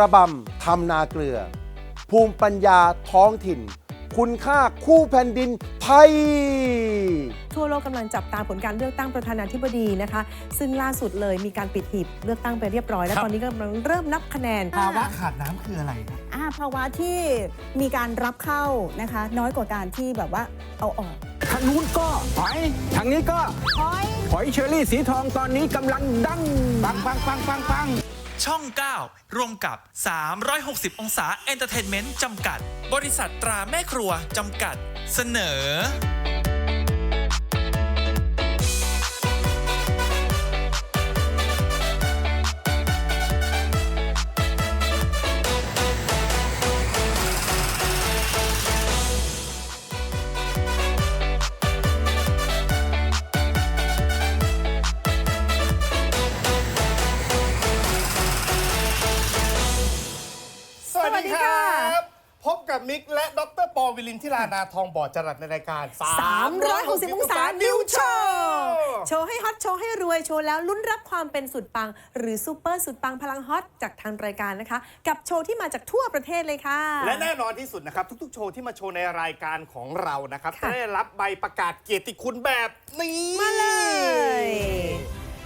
ระบำทำนาเกลือ ภูมิปัญญาท้องถิ่น คุณค่าคู่แผ่นดินไทย ทั่วโลกกำลังจับตาผลการเลือกตั้งประธานาธิบดีนะคะ ซึ่งล่าสุดเลยมีการปิดหีบเลือกตั้งไปเรียบร้อย แล้วครับ ตอนนี้กำลังเริ่มนับคะแนน ภาวะขาดน้ำคืออะไรครับ อ่าภาวะที่มีการรับเข้านะคะ น้อยกว่าการที่แบบว่าเอาออกทางนู้นก็หอยทางนี้ก็หอย หอยเชอรี่สีทองตอนนี้กำลังดังปังปังปังปังปัง ช่อง 9ร่วมกับ 360 องศาเอนเตอร์เทนเมนต์จำกัด บริษัทตราแม่ครัวจำกัด เสนอ กับมิกและดรปอวิลินทิรานาทองบอดจรัสในรายการ360องศานิวโชว์โชว์ให้ฮอตโชว์ให้รวยโชว์แล้วลุ้นรับความเป็นสุดปัง หรือซูเปอร์สุดปังพลังฮอตจากทางรายการนะคะ กับโชว์ที่มาจากทั่วประเทศเลยค่ะ และแน่นอนที่สุดนะครับ ทุกๆ โชว์ที่มาโชว์ในรายการของเรานะครับค่ะ จะได้รับใบประกาศเกียรติคุณแบบนี้ มาเลย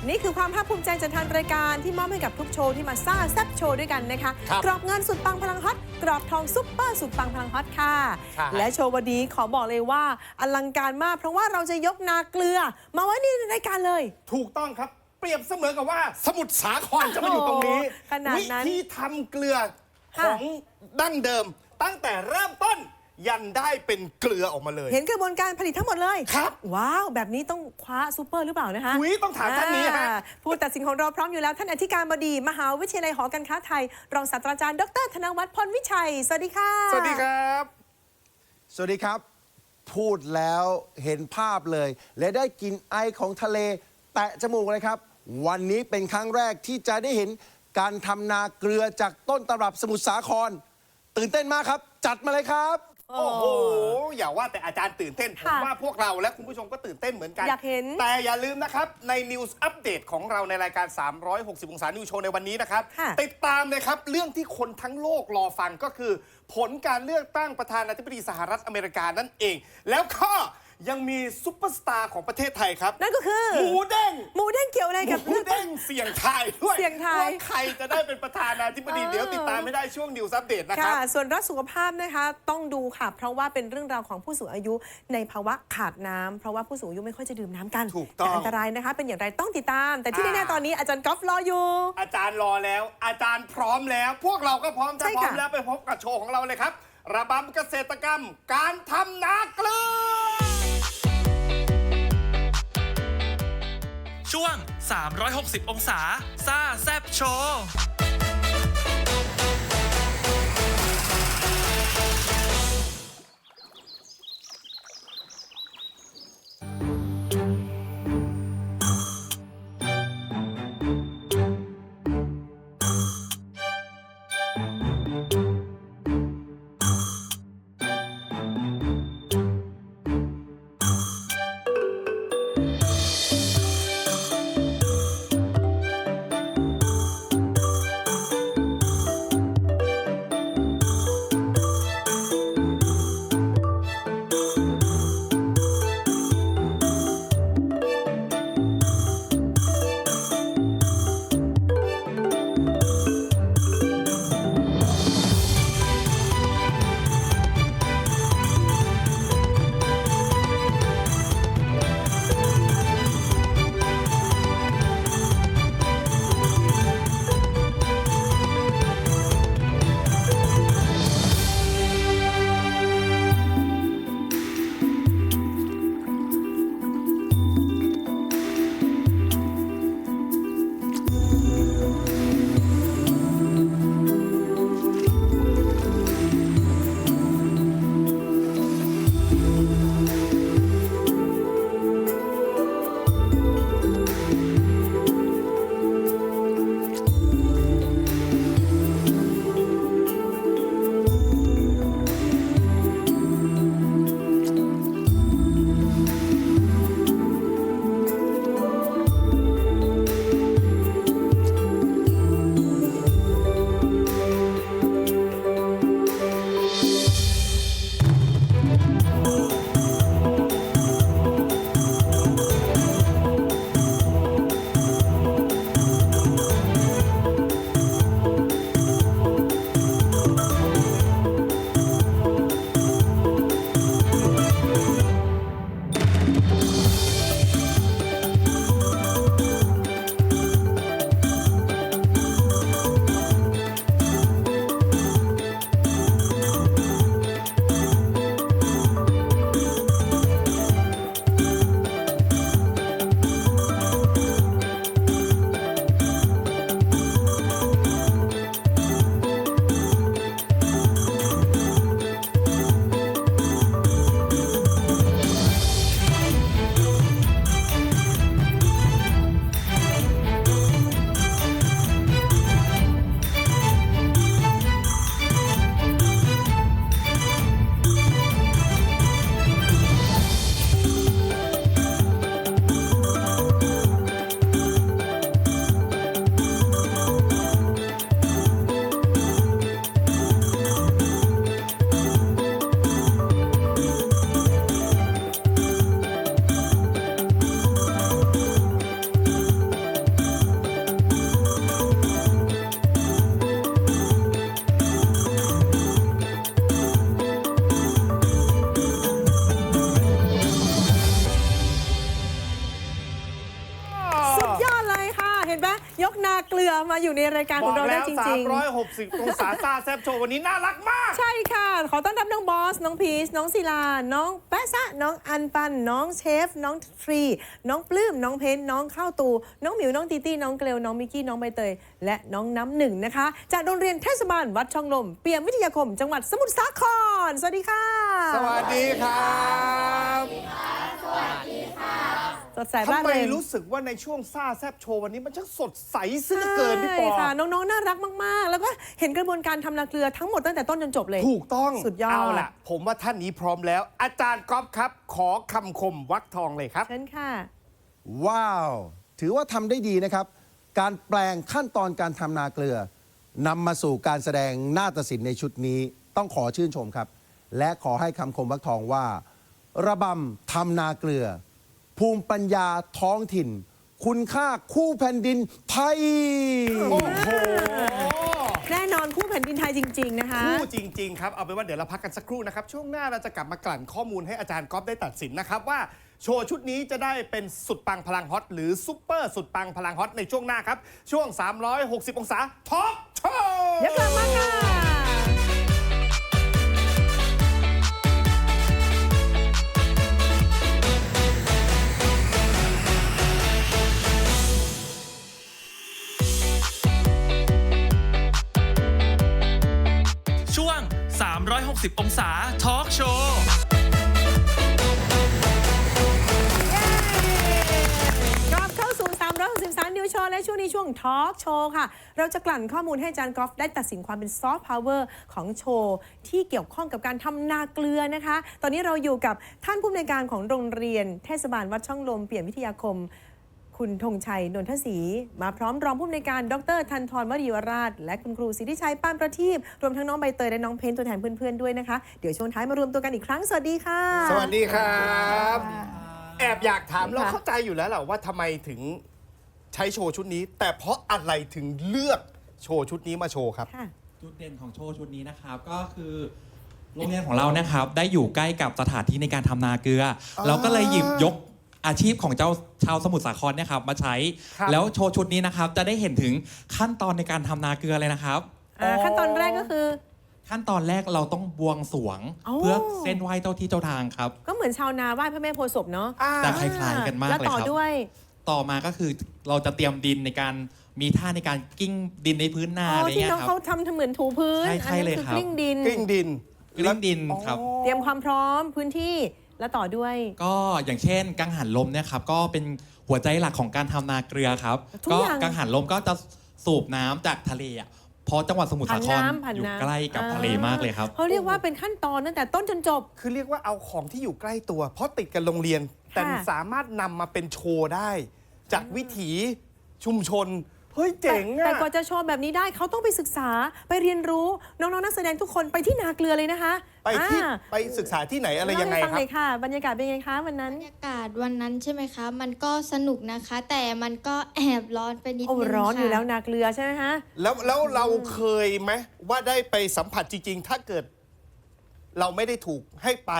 นี่คือความภาคภูมิใจจากทางรายการที่มอบให้กับทุกโชว์ที่มาซ่าแซบโชว์ด้วยกันนะคะ ครับกรอบเงินสุดปังพลังฮอต กรอบทองซุปเปอร์สุดปังพลังฮอตค่ะ ใช่ และโชว์วันนี้ขอบอกเลยว่า อลังการมากเพราะว่าเราจะยกนาเกลือ มาไว้ในรายการเลย ถูกต้องครับ เปรียบเสมือนกับว่า สมุทรสาครจะมาอยู่ตรงนี้ โอ้ขนาดวินั้นธีทำเกลือค่ะของดั้งเดิม ตั้งแต่เริ่มต้น ยันได้เป็นเกลือออกมาเลย เห็นกระบวนการผลิตทั้งหมดเลยครับ ว้าว แบบนี้ต้องคว้าซูเปอร์หรือเปล่านะคะอุ๊ยต้องถามท่านนี้ฮะ อ่าผู้ตัดสินของเราพร้อมอยู่แล้ว ท่านอธิการบดี มหาวิทยาลัยหอการค้าไทย รองศาสตราจารย์ดรธนวัฒน์พลวิชัย สวัสดีค่ะ สวัสดีครับ สวัสดีครับ พูดแล้วเห็นภาพเลย และได้กลินไอของทะเล แตะจมูกเลยครับ วันนี้เป็นครั้งแรกที่จะได้เห็นการทำนาเกลือจากต้นตำรับสมุทรสาคร ตื่นเต้นมากครับ จัดมาเลยครับ โอ้โห อย่าว่าแต่อาจารย์ตื่นเต้น ผมค่ะว่าพวกเราและคุณผู้ชมก็ตื่นเต้นเหมือนกัน อยากเห็นแต่อย่าลืมนะครับ ใน News Update ของเราในรายการ 360 องศานิวโชว์ในวันนี้นะครับ ค่ะ ติดตามเลยครับ เรื่องที่คนทั้งโลกรอฟังก็คือ ผลการเลือกตั้งประธานาธิบดีสหรัฐอเมริกานั่นเอง แล้วก็ ยังมีซุปเปอร์สตาร์ของประเทศไทยครับ นั่นก็คือ หมูเด้งหมูเด้งเกี่ยวอะไรกับหมูเด้งเสี่ยงทายด้วยเสี่ยงทายว่าใครจะได้เป็นประธานาธิบดีเออเดี๋ยวติดตามไม่ได้ช่วง News Update นะคค่ะรับส่วนรักสุขภาพนะคะต้องดูค่ะ เพราะว่าเป็นเรื่องราวของผู้สูงอายุในภาวะขาดน้ำเพราะว่าผู้สูงอายุไม่ค่อยจะดื่มน้ำกันถูกต้อง แต่อันตรายนะคะ เป็นอย่างไรต้องติดตาม แต่ที่อ่าแน่ๆตอนนี้อาจารย์กอล์ฟรออยู่ อาจารย์รอแล้ว อาจารย์พร้อมแล้ว พวกเราก็พร้อมถ้าใช่พร้อค่ะ มแล้วไปพบกับโชว์ของเราเลยครับ ระบำเกษตรกรรม การทำนาเกลือ ช่วง 360 องศา ซ่าแซบโชว์ 360 องศาซ่าแซบโชว์วันนี้น่ารักมากๆใช่ค่ะ ขอต้อนรับน้องบอส น้องพีช น้องศิลา น้องแปะซะ น้องอันปัน น้องเชฟ น้องทรี น้องปลื้ม น้องเพนน้องข้าวตู น้องหมิว น้องตีตี้ น้องเกลว น้องมิกกี้ น้องใบเตย และน้องน้ำหนึ่งนะคะ จากโรงเรียนเทศบาลวัดช่องลม เปี่ยมวิทยาคม จังหวัดสมุทรสาคร สวัสดีค่ะ สวัสดีครับสด ใสบ้าทำนไมเลยรู้สึกว่าในช่วงซ่าแซบโชว์วันนี้มันช่างสดใสซะเหลือเกินพี่ปอ ใช่ค่ะน้องๆน่ารักมากๆ แล้วก็เห็นกระบวนการทำนาเกลือทั้งหมดตั้งแต่ต้นจนจบเลย ถูกต้องสุดยอด เอาล่ะ ผมว่าท่านนี้พร้อมแล้ว อาจารย์ก๊อฟครับ ขอคำคมวักทองเลยครับ เชิญค่ะ ว้าว ถือว่าทำได้ดีนะครับ การแปลงขั้นตอนการทำนาเกลือนำมาสู่การแสดงนาฏศิลป์ในชุดนี้ต้องขอชื่นชมครับ และขอให้คำคมวักทองว่า ระบำทำนาเกลือ ภูมิปัญญาท้องถิ่น คุณค่าคู่แผ่นดินไทย โอ้โห แน่นอนคู่แผ่นดินไทยจริง ๆ นะคะ คู่จริง ๆ ครับ เอาเป็นว่าเดี๋ยวเราพักกันสักครู่นะครับ ช่วงหน้าเราจะกลับมากลั่นข้อมูลให้อาจารย์ก๊อฟได้ตัดสินนะครับ ว่าโชว์ชุดนี้จะได้เป็นสุดปังพลังฮอต หรือซุปเปอร์สุดปังพลังฮอตในช่วงหน้าครับ ช่วง 360 องศาท็อปโชว์ เดี๋ยวกลับมาค่ะ 360 องศาทอล์กโชว์กลับเข้าสู่ 363 นิวโชว์และช่วงนี้ช่วงทอล์กโชว์ค่ะ เราจะกลั่นข้อมูลให้อาจารย์กอล์ฟได้ตัดสินความเป็นซอฟต์พาวเวอร์ของโชว์ ที่เกี่ยวข้องกับการทำนาเกลือนะคะ ตอนนี้เราอยู่กับท่านผู้อำนวยการของโรงเรียนเทศบาลวัดช่องลมเปลี่ยนวิทยาคม คุณธงชัย นนทศรีมาพร้อมรองผู้อำนวยการ ดรธันทรวรีวราช และคุณครูสิทธิชัยป้านประทีปรวมทั้งน้องใบเตยและน้องเพนตัวแทนเพื่อนๆด้วยนะคะ เดี๋ยวช่วงท้ายมารวมตัวกันอีกครั้ง สวัสดีค่ะ สวัสดีครับ แอบอยากถามค่ะเราเข้าใจอยู่แล้วแหละว่าทำไมถึงใช้โชว์ชุดนี้ แต่เพราะอะไรถึงเลือกโชว์ชุดนี้มาโชว์ครับ ค่ะ จุดเด่นของโชว์ชุดนี้นะครับก็คือโรงเรียนของเรานะครับ ได้อยู่ใกล้กับสถานที่ในการทำนาเกลืออเราก็เลยหยิบยก อาชีพของเจ้าชาวสมุทรสาครเนี่ยครับมาใช้ ครับ แล้วโชว์ชุดนี้นะครับจะได้เห็นถึงขั้นตอนในการทำนาเกลือเลยนะครับ อ่าขั้นตอนแรกก็คือ ขั้นตอนแรกเราต้องบวงสรวง อ๋อ เพื่อเส้นไหว้เจ้าที่เจ้าทางครับ ก็เหมือนชาวนาไหว้พระแม่โพธิ์ศพเนาะแต่คล้ายๆกันมากแล้วเลยต่อครับ ด้วย ต่อมาก็คือเราจะเตรียมดินในการมีท่าในการกิ้งดินในพื้นนาอ๋ออะไรที่เงี้ยน้องครัเขาบทำเหมือนถูพื้น ใช่ใช่อันเลนั้ยนคือครับ กลิ้งดิน กลิ้งดิน กลิ้งดินครับ เตรียมความพร้อมพื้นที่ แล้วต่อด้วยก็อย่างเช่น กังหันลมเนี่ยครับก็เป็นหัวใจหลักของการทำนาเกลือครับ ทุกก็อย่างกังหันลมก็จะสูบน้ำจากทะเลอะเพราะจังหวัดสมุทรผ่าสานครน้ำผ่านอยู่น้ำ ใกล้กับอ่ทะเลมากเลยครับ เขาเรียกว่าเป็นขั้นตอนตั้งแต่ต้นจนจบ คือเรียกว่าเอาของที่อยู่ใกล้ตัว เพราะติดกันโรงเรียน แต่สามารถนำมาเป็นโชว์ได้ จากวิถีชุมชน เฮ้ยเจ๋งแต่อะแต่กว่าจะโชว์แบบนี้ได้เขาต้องไปศึกษาไปเรียนรู้น้องๆนักแสดงทุกคนไปที่นาเกลือเลยนะคะไปที่อ่าไปศึกษาที่ไหนอะไรยังไงเล่าให้ฟัครับหน่อยค่ะ บรรยากาศเป็นไงคะวันนั้น บรรยากาศวันนั้นใช่ไหมคะ มันก็สนุกนะคะ แต่มันก็แอบร้อนไปนิดโอ้นึงร้อนอยู่ค่ะแล้วนาเกลือใช่ไหมคะ แล้วแล้วเราเคยไหมว่าได้ไปสัมผัสจริง ๆ ถ้าเกิด เราไม่ได้ถูกให้ไป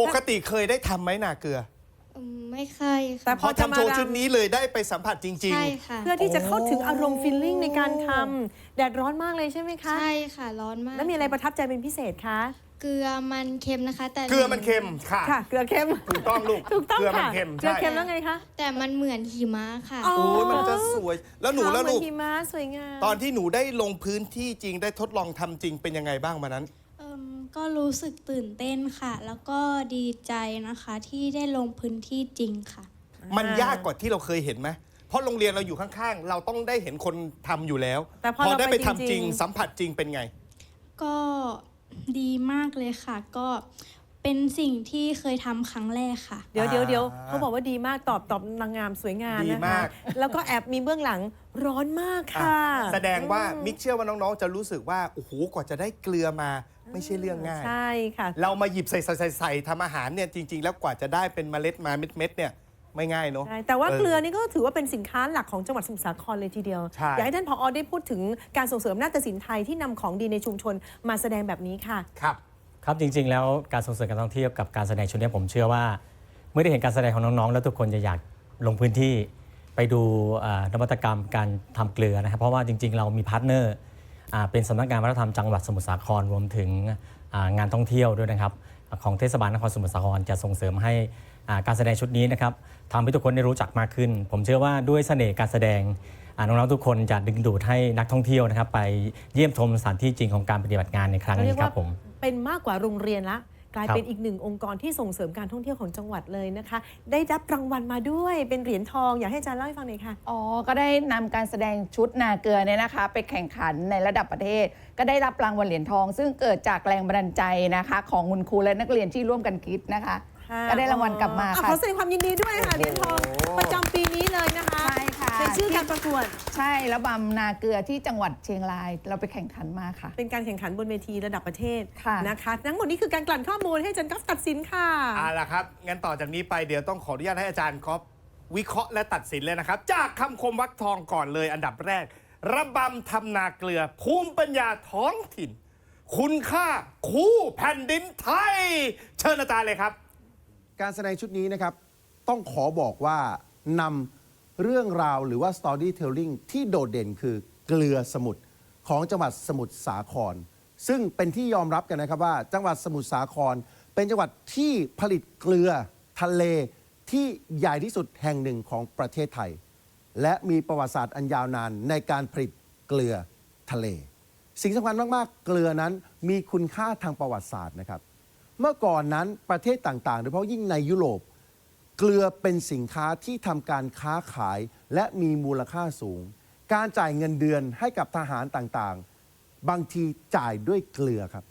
ปกติเคยได้ทำไหมนาเกลือ อืมไม่เคยแต่ ค่ะพพออจะทำมาโชว์รำ ชุดนี้เลยได้ไปสัมผัสจริง ใช่ค่ะ เพื่อที่จะเข้าถึงอารมณ์ฟีลลิ่งในการทำแดดร้อนมากเลยใช่ไหมคะ ใช่ค่ะ ร้อนมาก แล้วมีอะไรประทับใจเป็นพิเศษคะ เกลือมันเค็มนะคะ แต่ๆ เกลือมันเค็มค่ะ ค่ะ เกลือเค็ม ถูกต้องลูกถูกต้องเกลือมัค่ะนเค็มเกลือใช่เค็มแล้วไงคะ แต่มันเหมือนหิมะค่ะ อ๋อ โอ้ยมันจะสวย แล้วหนูแล้วขาวเหมืลูอกนหิมะสวยงาม ตอนที่หนูได้ลงพื้นที่จริงได้ทดลองทำจริงเป็นยังไงบ้างวันนั้นเอิ่ม ก็รู้สึกตื่นเต้นค่ะ แล้วก็ดีใจนะคะที่ได้ลงพื้นที่จริงค่ะ มันยากกว่าที่เราเคยเห็นไหมเพราะโรงเรียนเราอยู่ข้างๆ เราต้องได้เห็นคนทำอยู่แล้วแต่พอเราได้ไปไปทำจจริริงงๆสัมผัสจริงเป็นไง ก็ดีมากเลยค่ะ ก็เป็นสิ่งที่เคยทำครั้งแรกค่ะ เดี๋ยวเดี๋ยวเดี๋ยวอ่าเขาบอกว่าดีมากตอบตอบนางงามสวยงามดีนะมาคะกแล้วก็แอบมีเบื้องหลังร้อนมากอะค่ะ แสดงว่ามิกเชื่อว่าน้องๆ จะรู้สึกว่าโอ้โหกว่าจะได้เกลือมา ไม่ใช่เรื่องง่าย ใช่ค่ะ เรามาหยิบใส่ใส่ใส่ใส่ทำอาหารเนี่ยจริง ๆ แล้วกว่าจะได้เป็นเมล็ดมาเม็ดๆเนี่ยไม่ง่ายเนาะ ใช่แต่ว่าเออเกลือนี่ก็ถือว่าเป็นสินค้าหลักของจังหวัดสมุทรสาครเลยทีเดียว ใช่ อยากให้ท่านผอได้พูดถึงการส่งเสริมนาฏศิลป์ไทยที่นำของดีในชุมชนมาแสดงแบบนี้ค่ะ ครับ ครับจริง ๆ แล้วการส่งเสริมการท่องเที่ยวกับการแสดงชุดนี้ผมเชื่อว่า เมื่อได้เห็นการแสดงของน้อง ๆ แล้วทุกคนจะอยากลงพื้นที่ไปดูอ่านวัตกรรมการทำเกลือนะครับ เพราะว่าจริง ๆ เรามีพาร์ทเนอร์อ่า เป็นสำนักงานวัฒนธรรมจังหวัดสมุทรสาครรวมถึงงานท่องเที่ยวด้วยนะครับ ของเทศบาลนครสมุทรสาครจะส่งเสริมให้การแสดงชุดนี้นะครับทำให้ทุกคนได้รู้จักมากขึ้น ผมเชื่อว่าด้วยเสน่ห์การแสดงอ่าน้องๆทุกคนจะดึงดูดให้นักท่องเที่ยวนะครับ ไปเยี่ยมชมสถานที่จริงของการปฏิบัติงานในครั้งนี้ครับผมเป็นมากกว่าโรงเรียนละ กลายครับเป็นอีกหนึ่งองค์กรที่ส่งเสริมการท่องเที่ยวของจังหวัดเลยนะคะ ได้รับรางวัลมาด้วยเป็นเหรียญทองอยากให้อาจารย์เล่าให้ฟังหน่อยค่ะ อ๋อ ก็ได้นำการแสดงชุดนาเกลือเนี่ยนะคะ ไปแข่งขันในระดับประเทศ ก็ได้รับรางวัลเหรียญทอง ซึ่งเกิดจากแรงบันดาลใจนะคะ ของคุณครูและนักเรียนที่ร่วมกันคิดนะคะค่ะก็ได้รางวัลกลับมาอะค่ะขอแสดงความยินดีด้วยค่ะเหรียญทองประจำปี เป็นชื่อการประกวด ใช่แล้วบำนาเกลือที่จังหวัดเชียงราย เราไปแข่งขันมาค่ะ เป็นการแข่งขันบนเวทีระดับประเทศค่ะนะคะทั้งหมดนี้คือการกลั่นข้อมูลให้อาจารย์ก๊อฟตัดสินค่ะเอาละครับ งั้นต่อจากนี้ไปเดี๋ยวต้องขออนุญาตให้อาจารย์ก๊อฟวิเคราะห์และตัดสินเลยนะครับ จากคำคมวักทองก่อนเลยอันดับแรก ระบำทำนาเกลือ ภูมิปัญญาท้องถิ่น คุณค่าคู่แผ่นดินไทย เชิญอาจารย์เลยครับ การแสดงชุดนี้นะครับ ต้องขอบอกว่านำ เรื่องราวหรือว่า storytelling ที่โดดเด่นคือเกลือสมุทรของจังหวัดสมุทรสาคร ซึ่งเป็นที่ยอมรับกันนะครับว่า จังหวัดสมุทรสาคร เป็นจังหวัดที่ผลิตเกลือทะเลที่ใหญ่ที่สุดแห่งหนึ่งของประเทศไทย และมีประวัติศาสตร์อันยาวนานในการผลิตเกลือทะเล สิ่งสำคัญมากๆ เกลือนั้นมีคุณค่าทางประวัติศาสตร์นะครับ เมื่อก่อนนั้นประเทศต่างๆ โดยเฉพาะยิ่งในยุโรป เกลือเป็นสินค้าที่ทำการค้าขายและมีมูลค่าสูง การจ่ายเงินเดือนให้กับทหารต่างๆ บางทีจ่ายด้วยเกลือครับ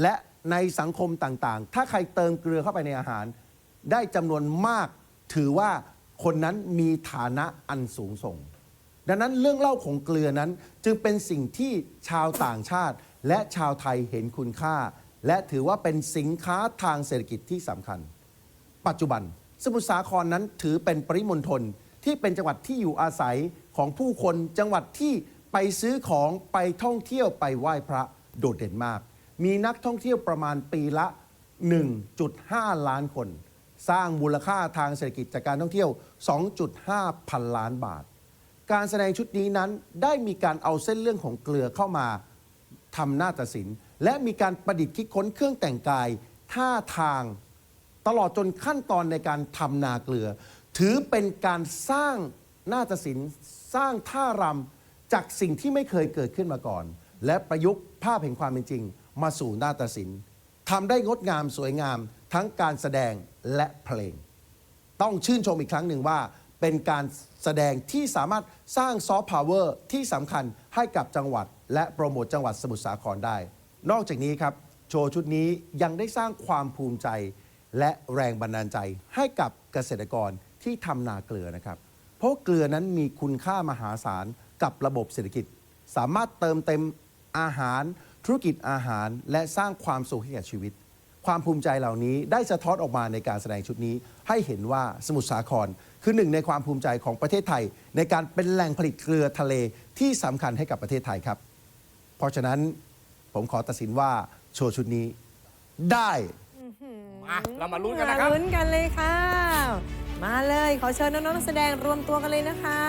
และในสังคมต่างๆ ถ้าใครเติมเกลือเข้าไปในอาหาร ได้จำนวนมากถือว่าคนนั้นมีฐานะอันสูงส่ง ดังนั้นเรื่องเล่าของเกลือนั้นจึงเป็นสิ่งที่ชาวต่างชาติ และชาวไทยเห็นคุณค่า และถือว่าเป็นสินค้าทางเศรษฐกิจที่สำคัญ ปัจจุบัน สมุทรสาครนั้นถือเป็นปริมณฑลที่เป็นจังหวัดที่อยู่อาศัยของผู้คนจังหวัดที่ไปซื้อของไปท่องเที่ยวไปไหว้พระโดดเด่นมาก มีนักท่องเที่ยวประมาณปีละ 1.5 ล้านคน สร้างมูลค่าทางเศรษฐกิจจากการท่องเที่ยว 2.5 พันล้านบาท การแสดงชุดนี้นั้นได้มีการเอาเส้นเรื่องของเกลือเข้ามาทำหน้าตัดสิน และมีการประดิษฐ์คิดค้นเครื่องแต่งกาย ท่าทาง ตลอดจนขั้นตอนในการทำนาเกลือ ถือเป็นการสร้างนาฏศิลป์สร้างท่ารำจากสิ่งที่ไม่เคยเกิดขึ้นมาก่อน และประยุกต์ภาพแห่งความเป็นจริง มาสู่นาฏศิลป์ทำได้งดงามสวยงาม ทั้งการแสดงและเพลง ต้องชื่นชมอีกครั้งหนึ่งว่า เป็นการแสดงที่สามารถสร้างซอฟต์พาวเวอร์ที่สำคัญให้กับจังหวัด และโปรโมทจังหวัดสมุทรสาครได้ นอกจากนี้ครับ โชว์ชุดนี้ยังได้สร้างความภูมิใจ และแรงบันดาลใจให้กับเกษตรกรที่ทำนาเกลือนะครับ เพราะเกลือนั้นมีคุณค่ามหาศาลกับระบบเศรษฐกิจ สามารถเติมเต็มอาหาร ธุรกิจอาหาร และสร้างความสุขให้แก่ชีวิต ความภูมิใจเหล่านี้ได้สะท้อนออกมาในการแสดงชุดนี้ ให้เห็นว่าสมุทรสาคร คือหนึ่งในความภูมิใจของประเทศไทย ในการเป็นแหล่งผลิตเกลือทะเลที่สำคัญให้กับประเทศไทยครับ เพราะฉะนั้นผมขอตัดสินว่าโชว์ชุดนี้ได้ มาเรามาลุ้นกันนะครับมาลุ้นกันเลยค่ะ มาเลยขอเชิญน้องๆนักแสดงรวมตัวกันเลยนะคะ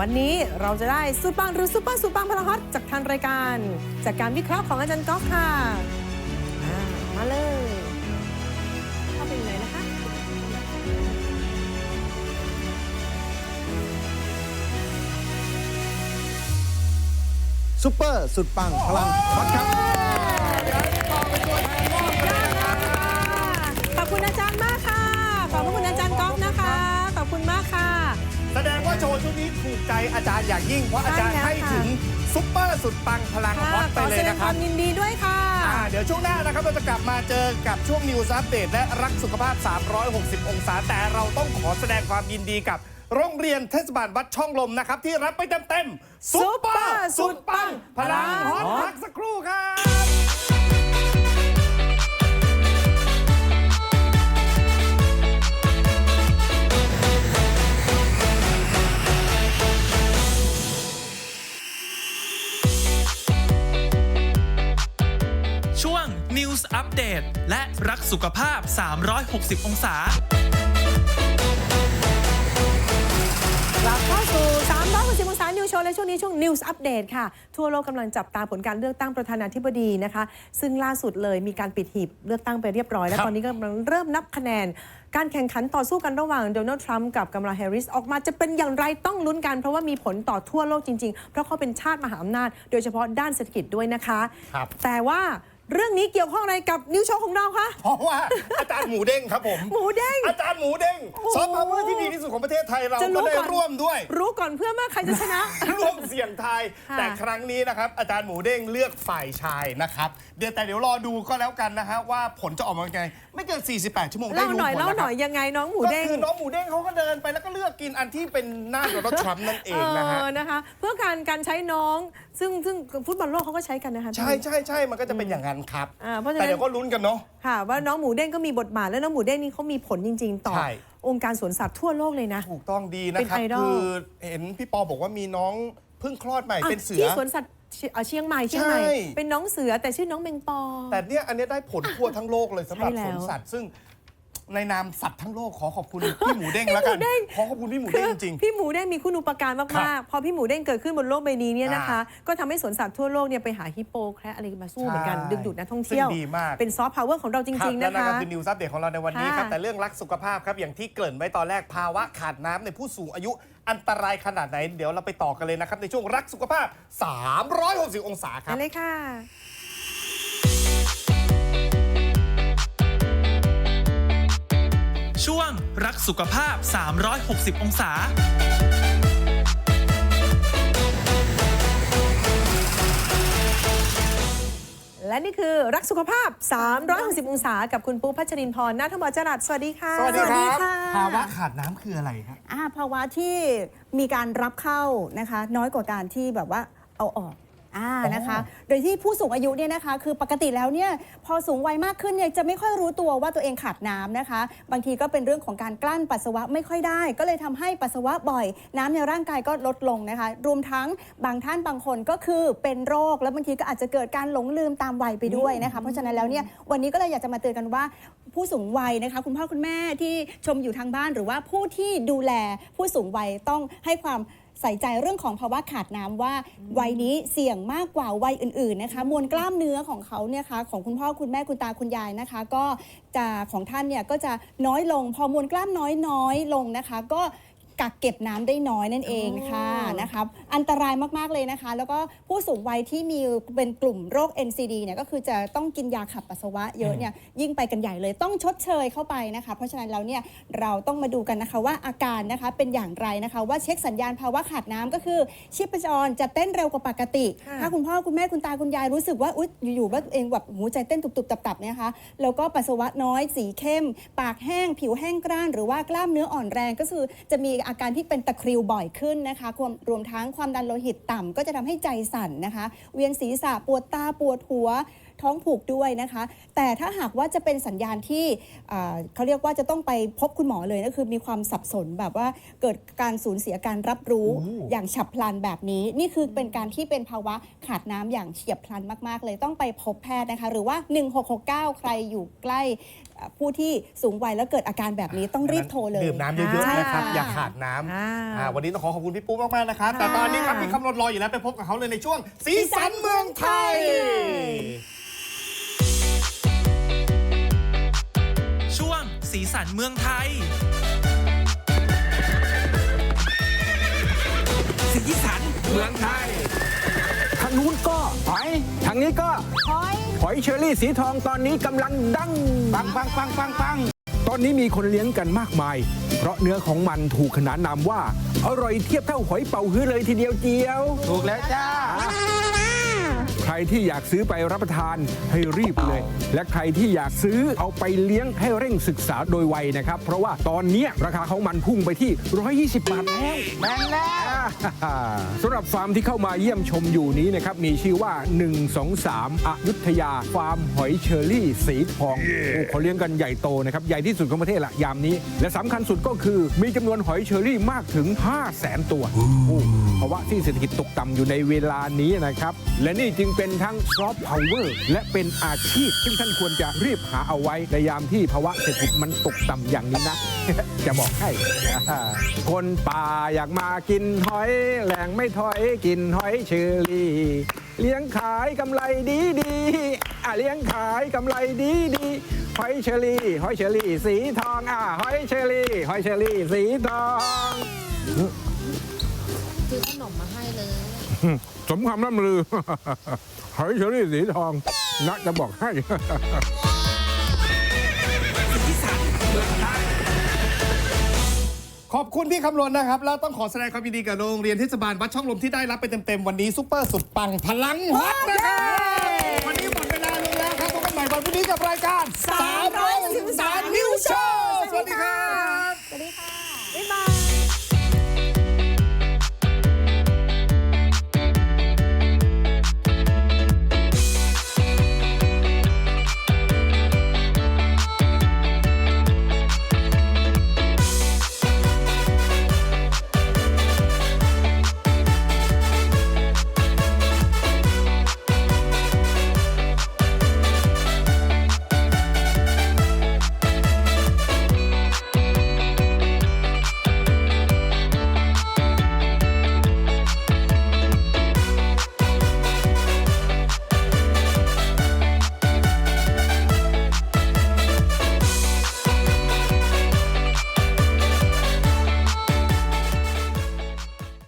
วันนี้เราจะได้สุดปังหรือซุปเปอร์สุดปังพลังฮอตจากทางรายการ จากการวิเคราะห์ของอาจารย์ก๊อฟค่ะอ่ามาเลยเข้าไปอยู่ไหนนะคะซุปเปอร์สุดปังพลังฮอตครับ ขอบคุณอาจารย์มากค่ะ ขอบพระคุณอาจารย์ก๊อฟนะคะ ขอบคุณมากค่ะ แสดงว่าโชว์ชุดนี้ถูกใจอาจารย์อย่างยิ่ง เพราะอาจารย์ใช่แล้วให้ถึงซุปเปอร์สุดปังพลังฮอตไปขอเลแสยดงนะคครับวามยินดีด้วยค่ะ อ่าเดี๋ยวช่วงหน้านะครับ เราจะกลับมาเจอกับช่วงนิวส์อัปเดตและรักสุขภาพ 360 องศา แต่เราต้องขอแสดงความยินดีกับ โรงเรียนเทศบาลวัดช่องลมนะครับ ที่รับไปเต็มๆซุปเปอร์สุดปัง พลังฮอตพักสักครู่ครับ News Update และรักสุขภาพ 360 องศาว์และช่วงนี้ช่วง News Update ค่ะ ทั่วโลกกำลังจับตาผลการเลือกตั้งประธานาธิบดีนะคะ ซึ่งล่าสุดเลยมีการปิดหีบเลือกตั้งไปเรียบร้อย และครับตอนนี้กำลังเริ่มนับคะแนน การแข่งขันต่อสู้กันระหว่างโดนัลด์ทรัมป์กับกัมลาแฮร์ริสออกมาจะเป็นอย่างไรต้องลุ้นกัน เพราะว่ามีผลต่อทั่วโลกจริง ๆ เพราะเขาเป็นชาติมหาอำนาจ โดยเฉพาะด้านเศรษฐกิจด้วยนะคะครับแต่ว่า เรื่องนี้เกี่ยวข้องอะไรกับนิวโชว์ของเราคะ เพราะว่าอาจารย์หมูเด้งครับผม หมูเด้ง อาจารย์หมูเด้งโอ้โหซอฟต์พาวเวอร์ที่ดีที่สุดของประเทศไทยเราจะก็รู้ได้ก่อน ร่วมด้วย รู้ก่อนเพื่อมากใครจะชนะ ร่วมเสี่ยงทายค่ะแต่ครั้งนี้นะครับ อาจารย์หมูเด้งเลือกฝ่ายชายนะครับ เดี๋ยวแต่เดี๋ยวรอดูก็แล้วกันนะฮะว่าผลจะออกมาเป็นไงไม่เกิน 48 ชั่วโมงได้เล่ารู้หน่อยผลเล่านะหคน่รัอบยยังไงน้องหมูก็เด้งคือน้องหมูเด้งเขาก็เดินไปแล้วก็เลือกกินอันที่เป็นหน้าโดนัลด์ทรัมป์นั่นเองนะฮะเออนะคะ เพื่อการการใช้น้องซึ่งซึ่งฟุตบอลโลกเขาก็ใช้กันนะคะ ใช่ใช่ใช่มันก็จะเป็นอย่างนั้นครับ อ่าเพราะฉะแต่นั้นเดี๋ยวก็ลุ้นกันเนาะ ค่ะ ว่าน้องหมูเด้งก็มีบทบาท และน้องหมูเด้งนี่เขามีผลจริง ๆ ต่อ ใช่ องค์การสวนสัตว์ทั่วโลกเลยนะ ถูกต้องดีนะครับเป็นไอดอล คือเห็นพี่ปอบอกว่ามีน้องเพิ่งคลอดใหม่อะเป็นเสือ ที่สวนสัตว์เชียเอ่อเชียงใหม่เชียงใหม่ ใช่ เป็นน้องเสือแต่ชื่อน้องเมงปอ แต่เนี่ยอันเนี้ยได้ผลทั่วทั้งโลกเลยสำหรับใช่แล้สววนสัตว์ ซึ่ง ในนามสัตว์ทั้งโลกขอขอบคุณพี่หมูเด้งแล้วกัน พี่หมูเด้ง ขอขอบคุณพี่หมูเด้งจริง พี่หมูเด้งมีคุณอุปการครัมากบๆ พอพี่หมูเด้งเกิดขึ้นบนโลกใบนี้เนี่ยนะคะอ่ก็ทำให้สวนสัตว์ทั่วโลกเนี่ยไปหาฮิปโปแคระอะไรมาสู้เหมือนกัน ใช่ดึงดูดนักท่องเที่ยว ซึ่งดีมาก เป็นซอฟต์พาวเวอร์ของเราจครับริงๆและนะนั่นคะ ก็คือนิวซับเดตของเราในวันนี้ครับ ค่ะแต่เรื่องรักสุขภาพครับ อย่างที่เกริ่นไว้ตอนแรกภาวะขาดน้ำในผู้สูงอายุอันตรายขนาดไหน เดี๋ยวเราไปต่อกันเลยนะครับ ในช่วงรักสุขภาพ 360 องศาคไปรับเลยค่ะ ช่วงรักสุขภาพ 360 องศา และนี่คือรักสุขภาพ 360 องศา กับคุณปูพัชรินทร์นาถมจรัสสวัสดีค่ะ สวัสดีครับค่ะภาวะขาดน้ำคืออะไรครับอ่าภาวะที่มีการรับเข้านะคะ น้อยกว่าการที่แบบว่าเอาออก อ่านะคะ โดยที่ผู้สูงอายุเนี่ยนะคะ คือปกติแล้วเนี่ยพอสูงวัยมากขึ้นเนี่ยจะไม่ค่อยรู้ตัวว่าตัวเองขาดน้ำนะคะ บางทีก็เป็นเรื่องของการกลั้นปัสสาวะไม่ค่อยได้ ก็เลยทำให้ปัสสาวะบ่อย น้ำในร่างกายก็ลดลงนะคะ รวมทั้งบางท่านบางคนก็คือเป็นโรค แล้วบางทีก็อาจจะเกิดการหลงลืมตามวัยไปด้วยนะคะ เพราะฉะนั้นแล้วเนี่ยวันนี้ก็เลยอยากจะมาเตือนกันว่า ผู้สูงวัยนะคะ คุณพ่อคุณแม่ที่ชมอยู่ทางบ้านหรือว่าผู้ที่ดูแลผู้สูงวัยต้องให้ความ ใส่ใจเรื่องของภาวะขาดน้ำว่าวัยนี้เสี่ยงมากกว่าวัยอื่นๆนะคะมวลกล้ามเนื้อของเขาเนี่ยคะของคุณพ่อคุณแม่คุณตาคุณยายนะคะ ก็จะของท่านเนี่ยก็จะน้อยลงพอมวลกล้ามน้อยน้อยลงนะคะ ก็ กักเก็บน้ำได้น้อยนั่นเองค่ะนะคะอันตรายมากๆเลยนะคะ แล้วก็ผู้สูงวัยที่มีเป็นกลุ่มโรค NCD เนี่ยก็คือจะต้องกินยาขับปัสสาวะเยอะเนี่ยยิ่งไปกันใหญ่เลยต้องชดเชยเข้าไปนะคะ เพราะฉะนั้นแล้วเนี่ยเราต้องมาดูกันนะคะว่าอาการนะคะเป็นอย่างไรนะคะ ว่าเช็คสัญญาณภาวะขาดน้ำก็คือชีพจรจะเต้นเร็วกว่าปกติค่ะถ้าคุณพ่อคุณแม่คุณตาคุณยายรู้สึกว่าอุ๊ยอยู่ๆว่าตัวเองแบบหัวใจเต้นตุบๆตับๆเนี่ยนะคะแล้วก็ปัสสาวะน้อยสีเข้ม ปากแห้ง ผิวแห้งกร้าน หรือว่ากล้ามเนื้ออ่อนแรงก็คือจะมีอาการที่เป็นตะคริวบ่อยขึ้นนะคะรวมรวมทั้งความดันโลหิตต่ำก็จะทำให้ใจสั่นนะคะ เวียนศีรษะปวดตาปวดหัว ท้องผูกด้วยนะคะ แต่ถ้าหากว่าจะเป็นสัญญาณที่อ่าเขาเรียกว่าจะต้องไปพบคุณหมอเลยก็คือมีความสับสนแบบว่าเกิดการสูญเสียการรับรู้อย่างฉับพลันแบบนี้ นี่คือเป็นการที่เป็นภาวะขาดน้ำอย่างเฉียบพลันมากๆ เลยต้องไปพบแพทย์นะคะ หรือว่า 1669 ใครอยู่ใกล้อ่าผู้ที่สูงวัยแล้วเกิดอาการแบบนี้ต้องรีบโทรเลยดื่มน้ำเยอะใช่ๆนะครับค่ะอย่าขาดน้ำอ่าอ่าวันนี้ต้องขอขอบคุณพี่ปุ๊มากๆนะครับค่ะแต่ตอนนี้ครับพี่คำรณรออยู่แล้วไปพบกับเขาเลยในช่วงสีสันเมืองไทย สีสันเมืองไทย สีสันเมืองไทย ทางนู้นก็หอย ทางนี้ก็หอย หอยเชอรี่สีทองตอนนี้กำลังดัง ปังปังปังปังปังตอนนี้มีคนเลี้ยงกันมากมาย เพราะเนื้อของมันถูกขนานนามว่า อร่อยเทียบเท่าหอยเป่าฮื้อเลยทีเดียวเจียว ถูกแล้วจ้าใคร ที่อยากซื้อไปรับประทานให้รีบเลย และใครที่อยากซื้อเอาไปเลี้ยงให้เร่งศึกษาโดยไวนะครับ เพราะว่าตอนเนี้ยราคาของมันพุ่งไปที่ 120 บาทแล้วแม่นแล้วสำหรับฟาร์มที่เข้ามาเยี่ยมชมอยู่นี้นะครับมีชื่อว่า 123 อยุธยา ฟาร์มหอยเชอรี่ สีทองโอ้เขาเลี้ยงกันใหญ่โตนะครับใหญ่ที่สุดของประเทศละยามนี้ และสำคัญสุดก็คือมีจำนวนหอยเชอรี่มากถึง 5 0 0แสนตัวโอ้ภาวะที่เศรษฐกิจตกต่ำอยู่ในเวลานี้นะครับและนี่จึงเป็นเป็นทั้งซอฟต์พาวเวอร์และเป็นอาชีพ ซึ่งท่านควรจะรีบหาเอาไว้ในยามที่ภาวะเศรษฐกิจมันตกต่ำอย่างนี้นะ จะบอกให้ คนป่าอยากมากินหอยแหล่งไม่ถอยกินหอยเชอรี่เลี้ยงขายกำไรดีดีๆอะเลี้ยงขายกำไรดีดีๆหอยเชอรี่หอยเชอรี่สีทองอะหอยเชอรี่หอยเชอรี่สีทองซื้อขนมมาให้เลย สมความร่ำลือ หอยเชอรี่สีทองนะจะบอกให้ ขอบคุณพี่คำรณนะครับ แล้วต้องขอแสดงความยินดีกับโรงเรียนเทศบาลวัดช่องลมที่ได้รับไปเต็ม ๆ วันนี้ซุปเปอร์สุดปังพลังฮอตนะครับวันนี้หมดเวลาลงแล้วครับพบกันใหม่วันพรุ่งนี้กับรายการ3 6 3นิวโชว์สวัสดีครับ